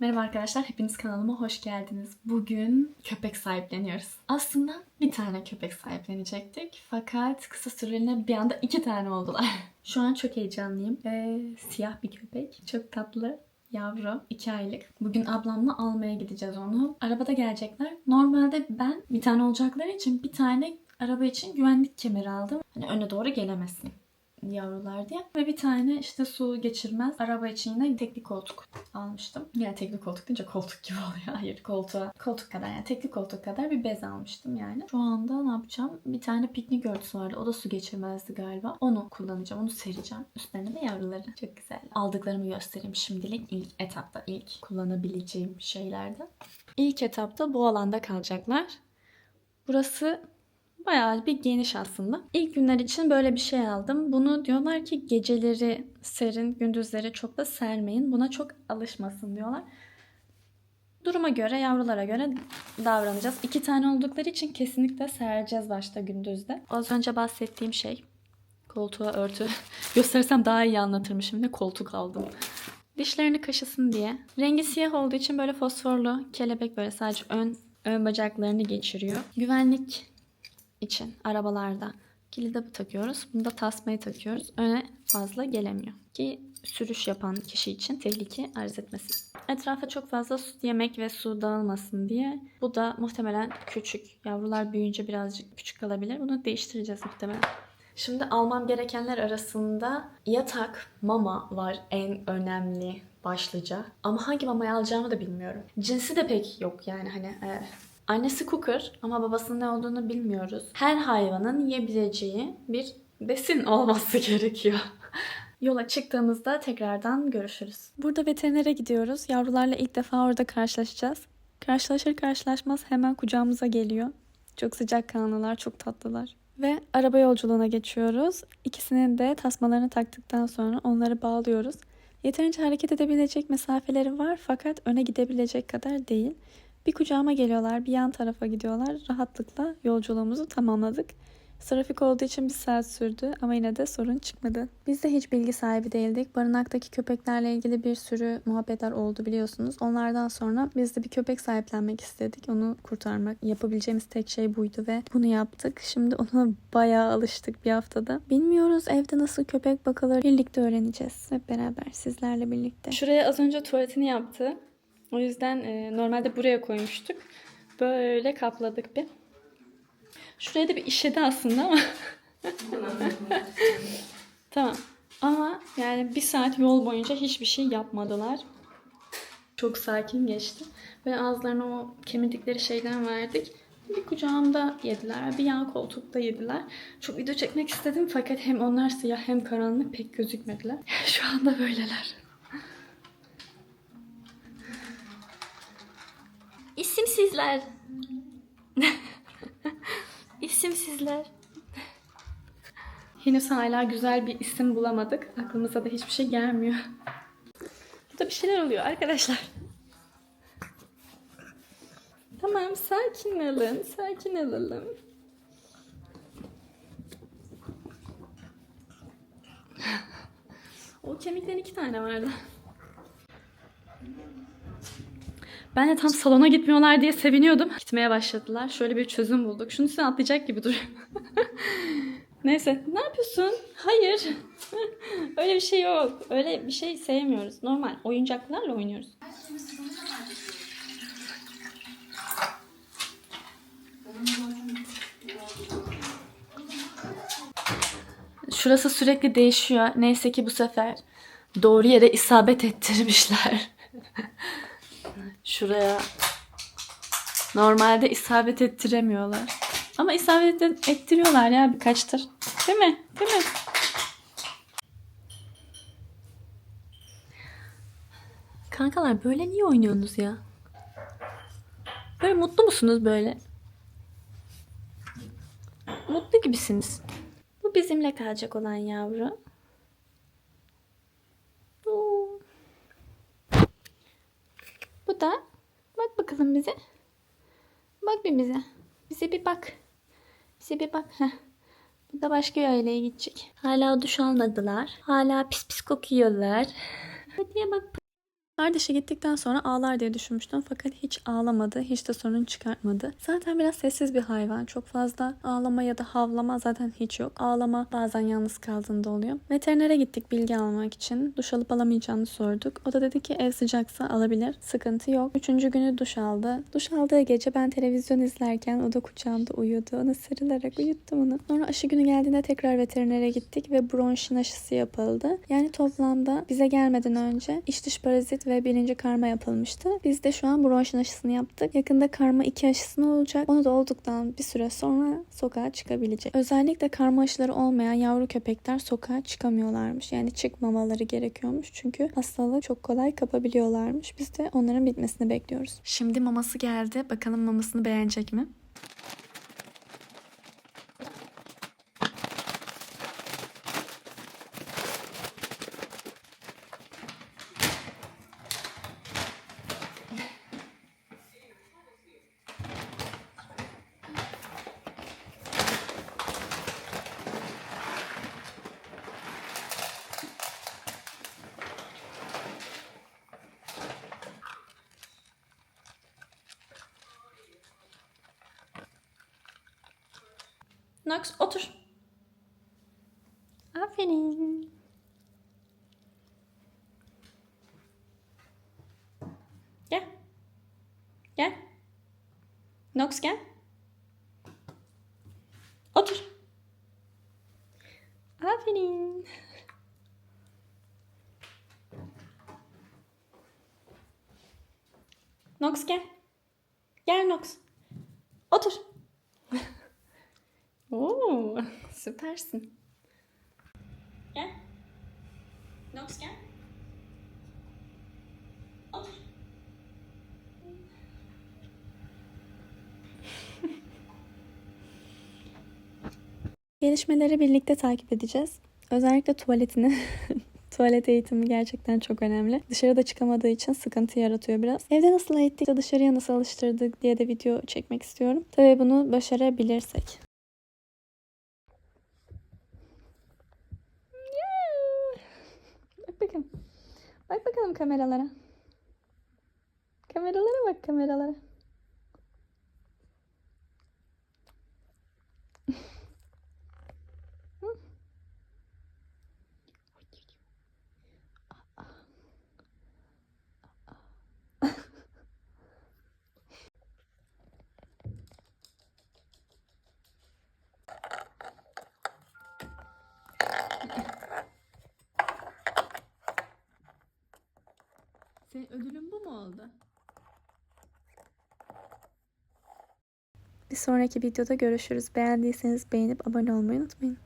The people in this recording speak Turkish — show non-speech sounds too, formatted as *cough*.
Merhaba arkadaşlar, hepiniz kanalıma hoş geldiniz. Bugün köpek sahipleniyoruz. Aslında bir tane köpek sahiplenecektik. Fakat kısa süreliğine bir anda iki tane oldular. *laughs* Şu an çok heyecanlıyım. Ee, siyah bir köpek. Çok tatlı. Yavru. 2 aylık. Bugün ablamla almaya gideceğiz onu. Arabada gelecekler. Normalde ben bir tane olacakları için bir tane araba için güvenlik kemeri aldım. Hani öne doğru gelemesin yavrular diye. Ve bir tane işte su geçirmez araba için yine tekli koltuk almıştım. Yani tekli koltuk deyince koltuk gibi *laughs* oluyor. Hayır koltuğa. Koltuk kadar yani tekli koltuk kadar bir bez almıştım yani. Şu anda ne yapacağım? Bir tane piknik örtüsü vardı. O da su geçirmezdi galiba. Onu kullanacağım. Onu sereceğim. Üstlerine de yavruları. Çok güzel. Aldıklarımı göstereyim şimdilik. ilk etapta. ilk kullanabileceğim şeylerde. İlk etapta bu alanda kalacaklar. Burası Bayağı bir geniş aslında. İlk günler için böyle bir şey aldım. Bunu diyorlar ki geceleri serin, gündüzleri çok da sermeyin. Buna çok alışmasın diyorlar. Duruma göre, yavrulara göre davranacağız. İki tane oldukları için kesinlikle sereceğiz başta gündüzde. Az önce bahsettiğim şey. Koltuğa örtü. *laughs* Göstersem daha iyi anlatırmışım. Ne koltuk aldım. Dişlerini kaşısın diye. Rengi siyah olduğu için böyle fosforlu kelebek böyle sadece ön ön bacaklarını geçiriyor. Güvenlik için arabalarda kilide takıyoruz. Bunda tasmayı takıyoruz. Öne fazla gelemiyor. Ki sürüş yapan kişi için tehlike arz etmesin. Etrafa çok fazla su, yemek ve su dağılmasın diye. Bu da muhtemelen küçük. Yavrular büyüyünce birazcık küçük kalabilir. Bunu değiştireceğiz muhtemelen. Şimdi almam gerekenler arasında yatak, mama var en önemli başlıca. Ama hangi mamayı alacağımı da bilmiyorum. Cinsi de pek yok yani hani e, Annesi cooker ama babasının ne olduğunu bilmiyoruz. Her hayvanın yiyebileceği bir besin olması *laughs* gerekiyor. Yola çıktığımızda tekrardan görüşürüz. Burada veterinere gidiyoruz. Yavrularla ilk defa orada karşılaşacağız. Karşılaşır karşılaşmaz hemen kucağımıza geliyor. Çok sıcak kanlılar, çok tatlılar. Ve araba yolculuğuna geçiyoruz. İkisinin de tasmalarını taktıktan sonra onları bağlıyoruz. Yeterince hareket edebilecek mesafeleri var fakat öne gidebilecek kadar değil. Bir kucağıma geliyorlar, bir yan tarafa gidiyorlar. Rahatlıkla yolculuğumuzu tamamladık. Trafik olduğu için bir saat sürdü ama yine de sorun çıkmadı. Biz de hiç bilgi sahibi değildik. Barınaktaki köpeklerle ilgili bir sürü muhabbetler oldu biliyorsunuz. Onlardan sonra biz de bir köpek sahiplenmek istedik. Onu kurtarmak yapabileceğimiz tek şey buydu ve bunu yaptık. Şimdi ona bayağı alıştık bir haftada. Bilmiyoruz evde nasıl köpek bakılır. Birlikte öğreneceğiz. Hep beraber sizlerle birlikte. Şuraya az önce tuvaletini yaptı. O yüzden e, normalde buraya koymuştuk. Böyle kapladık bir. Şuraya da bir işedi aslında ama. *laughs* tamam. Ama yani bir saat yol boyunca hiçbir şey yapmadılar. Çok sakin geçti. Böyle ağızlarına o kemirdikleri şeyden verdik. Bir kucağımda yediler, bir yan koltukta yediler. Çok video çekmek istedim fakat hem onlar siyah hem karanlık pek gözükmediler. *laughs* Şu anda böyleler. İsimsizler. *laughs* İsimsizler. Henüz hala güzel bir isim bulamadık. Aklımıza da hiçbir şey gelmiyor. Burada bir şeyler oluyor arkadaşlar. Tamam sakin olun. Sakin olalım. O kemikten iki tane vardı. Ben de tam salona gitmiyorlar diye seviniyordum. Gitmeye başladılar. Şöyle bir çözüm bulduk. Şunu sen atlayacak gibi duruyor. *laughs* Neyse. Ne yapıyorsun? Hayır. *laughs* Öyle bir şey yok. Öyle bir şey sevmiyoruz. Normal. Oyuncaklarla oynuyoruz. Şurası sürekli değişiyor. Neyse ki bu sefer doğru yere isabet ettirmişler. *laughs* Şuraya normalde isabet ettiremiyorlar. Ama isabet et- ettiriyorlar ya birkaçtır. Değil mi? Değil mi? Kankalar böyle niye oynuyorsunuz ya? Böyle mutlu musunuz böyle? Mutlu gibisiniz. Bu bizimle kalacak olan yavru. Oo. Bu da bak bakalım bize. Bak bir bize. Bir bak. Bize bir bak. Heh. Bu da başka bir aileye gidecek. Hala duş almadılar. Hala pis pis kokuyorlar. Hadi bak Kardeşe gittikten sonra ağlar diye düşünmüştüm fakat hiç ağlamadı, hiç de sorun çıkartmadı. Zaten biraz sessiz bir hayvan. Çok fazla ağlama ya da havlama zaten hiç yok. Ağlama bazen yalnız kaldığında oluyor. Veterinere gittik bilgi almak için. Duş alıp alamayacağını sorduk. O da dedi ki ev sıcaksa alabilir. Sıkıntı yok. Üçüncü günü duş aldı. Duş aldığı gece ben televizyon izlerken o da kucağımda uyudu. Ona sarılarak uyuttum onu. Sonra aşı günü geldiğinde tekrar veterinere gittik ve bronşin aşısı yapıldı. Yani toplamda bize gelmeden önce iç dış parazit ve birinci karma yapılmıştı. Biz de şu an bronşin aşısını yaptık. Yakında karma 2 aşısını olacak. Onu da olduktan bir süre sonra sokağa çıkabilecek. Özellikle karma aşıları olmayan yavru köpekler sokağa çıkamıyorlarmış. Yani çıkmamaları gerekiyormuş. Çünkü hastalığı çok kolay kapabiliyorlarmış. Biz de onların bitmesini bekliyoruz. Şimdi maması geldi. Bakalım mamasını beğenecek mi? Nox otur. Aferin. Gel. Gel. Nox gel. Otur. Aferin. Nox gel. Gel Nox. Otur. Oo, *laughs* süpersin. Gel. Nox gel. Otur. Gelişmeleri birlikte takip edeceğiz. Özellikle tuvaletini. *laughs* Tuvalet eğitimi gerçekten çok önemli. Dışarıda çıkamadığı için sıkıntı yaratıyor biraz. Evde nasıl eğittik dışarıya nasıl alıştırdık diye de video çekmek istiyorum. Tabii bunu başarabilirsek. Bak bakalım. Bak bakalım kameralara. Kameralara bak kameralara. Senin ödülün bu mu oldu? Bir sonraki videoda görüşürüz. Beğendiyseniz beğenip abone olmayı unutmayın.